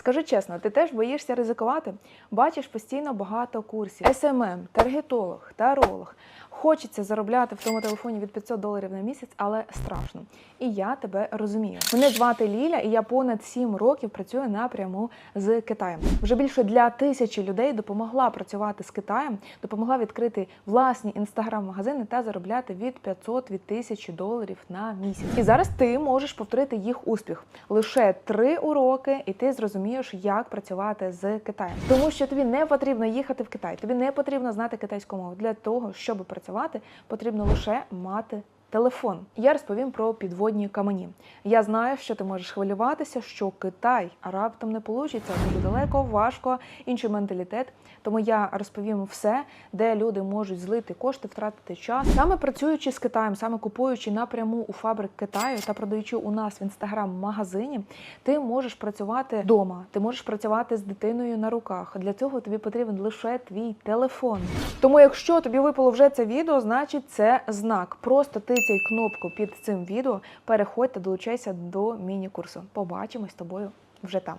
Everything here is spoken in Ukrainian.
Скажи чесно, ти теж боїшся ризикувати? Бачиш постійно багато курсів: SMM, таргетолог, таролог. Хочеться заробляти в тому телефоні від 500 доларів на місяць, але страшно. І я тебе розумію. Мене звати Ліля, і я понад 7 років працюю напряму з Китаєм. Вже більше для тисячі людей допомогла працювати з Китаєм, допомогла відкрити власні інстаграм-магазини та заробляти від 500 від 1000 доларів на місяць. І зараз ти можеш повторити їх успіх. Лише три уроки, і ти зрозумієш, як працювати з Китаєм. Тому що тобі не потрібно їхати в Китай, тобі не потрібно знати китайську мову. Для того, щоб працювати, потрібно лише мати. Телефон. Я розповім про підводні камені. Я знаю, що ти можеш хвилюватися, що Китай а раптом не вийде, дуже далеко, важко, інший менталітет. Тому я розповім все, де люди можуть злити кошти, втратити час. Саме працюючи з Китаєм, саме купуючи напряму у фабрик Китаю та продаючи у нас в інстаграм-магазині, ти можеш працювати вдома, ти можеш працювати з дитиною на руках. Для цього тобі потрібен лише твій телефон. Тому, якщо тобі випало вже це відео, значить це знак. Просто тицяй кнопку під цим відео, Переходьте, долучайся до міні-курсу. Побачимось з тобою вже там.